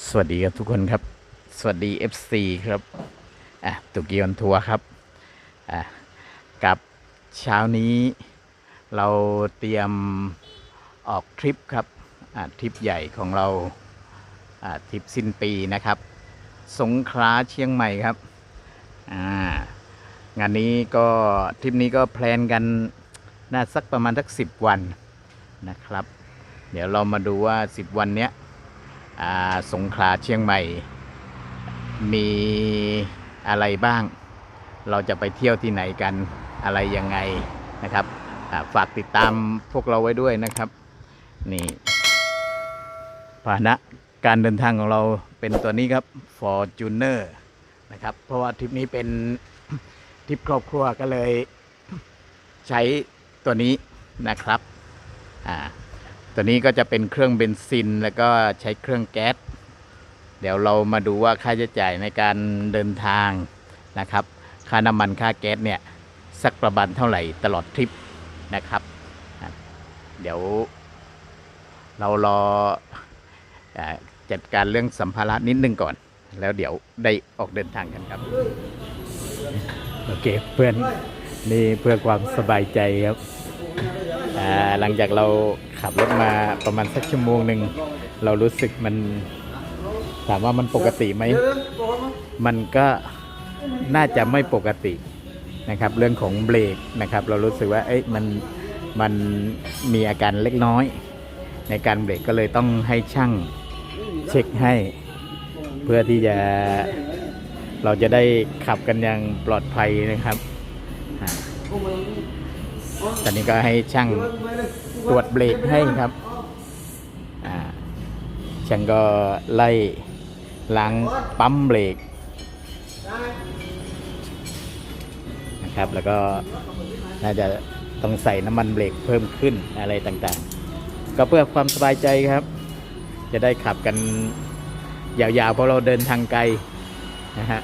สวัสดีครับทุกคนครับ สวัสดี FC ครับอะตุกยอนทัวร์ครับอะกับเช้านี้เราเตรียมออกทริปครับอะทริปใหญ่ของเราอะทริปสิ้นปีนะครับ สงขลาเชียงใหม่ครับอ่างานนี้ก็ทริปนี้ก็แพลนกันน่าสักประมาณสักสิบวันนะครับ เดี๋ยวเรามาดูว่า 10 วันเนี้ย สงขลาเชียงใหม่ มีอะไรบ้าง เราจะไปเที่ยวที่ไหนกันอะไรยังไงนะครับฝากติดตามพวกเราไว้ด้วยนะครับ นี่พาหนะการเดินทางของเราเป็นตัวนี้ครับ Fortuner นะครับเพราะว่าทริปนี้เป็นทริปครอบครัวก็เลยใช้ตัวนี้นะครับ อ่า ตัวนี้ก็จะเป็นเครื่องเบนซินแล้วก็ใช้เครื่องแก๊ส เดี๋ยวเรามาดูว่าค่าใช้จ่ายในการเดินทางนะครับ ค่าน้ำมันค่าแก๊สเนี่ยสักประมาณเท่าไหร่ตลอดทริปนะครับอะเดี๋ยวเรารออ่าจัดการเรื่องสัมภาระนิดนึงก่อน แล้วเดี๋ยวได้ออกเดินทางกันครับ โอเคเพื่อนนี่เพื่อความสบายใจครับอ่าหลังจากเรา ขับรถมาประมาณสักชั่วโมงหนึ่งเรารู้สึกมันถามว่ามันปกติไหม มันก็น่าจะไม่ปกตินะครับ เรื่องของเบรกนะครับ เรารู้สึกว่าเอ้ยมันมันมีอาการเล็กน้อย ในการเบรกก็เลยต้องให้ช่างเช็คให้ เพื่อที่จะเราจะได้ขับกันอย่างปลอดภัยนะครับ ตอนนี้ก็ให้ช่างตรวจเบรกให้ครับช่างก็ไล่ล้างปั๊มเบรกนะครับ แล้วก็น่าจะต้องใส่น้ำมันเบรกเพิ่มขึ้นอะไรต่างๆ ก็เพื่อความสบายใจครับ จะได้ขับกันยาวๆเพราะเราเดินทางไกลนะฮะ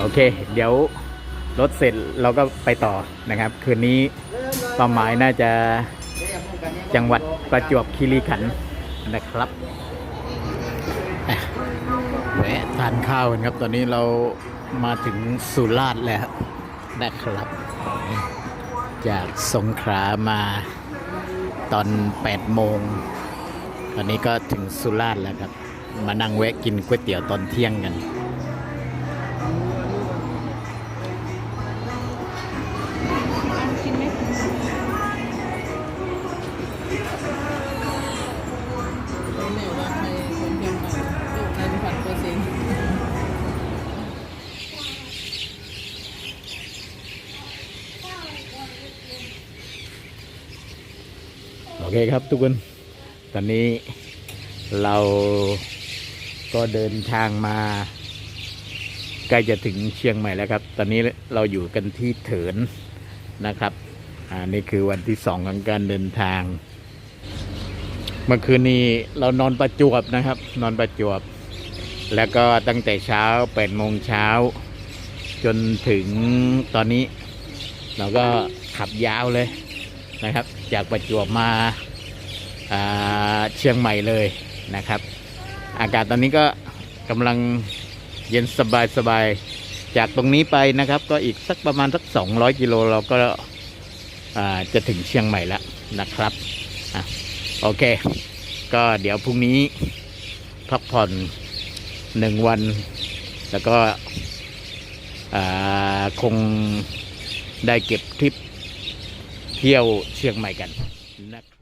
โอเค เดี๋ยวรถเสร็จเราก็ไปต่อนะครับ คืนนี้เป้าหมายน่าจะจังหวัดประจวบคีรีขันธ์นะครับแวะทานข้าวกันครับ ตอนนี้เรามาถึงสุราษฎร์แล้วนะครับ จากสงขลามาตอน 8 โมง ตอนนี้ก็ถึงสุราษฎร์แล้วครับ มานั่งแวะกินก๋วยเตี๋ยวตอนเที่ยงกัน อเคครับทุกคน ตอนนี้เราก็เดินทางมา ใกล้จะถึงเชียงใหม่แล้วครับ ตอนนี้เราอยู่กันที่เถินนะครับอ่านี่คือวันที่สองของการเดินทาง เมื่อคืนนี้เรานอนประจวบนะครับ นอนประจวบ แล้วก็ตั้งแต่เช้าแปดโมงเช้า จนถึงตอนนี้ เราก็ขับยาวเลย นะครับ จากประจวบมาาเชียงใหม่เลยนะครับ อากาศตอนนี้ก็กำลังเย็นสบายสบายจากตรงนี้ไปนะครับ ก็อีกสักประมาณสัก 200 กิโลเราก็าจะถึงเชียงใหม่แล้วนะครับอโอเค ก็เดี๋ยวพรุ่งนี้พักผ่อนหนึ่งวัน แล้วก็คงได้เก็บทริป เที่ยวเชียงใหม่กันนะครับ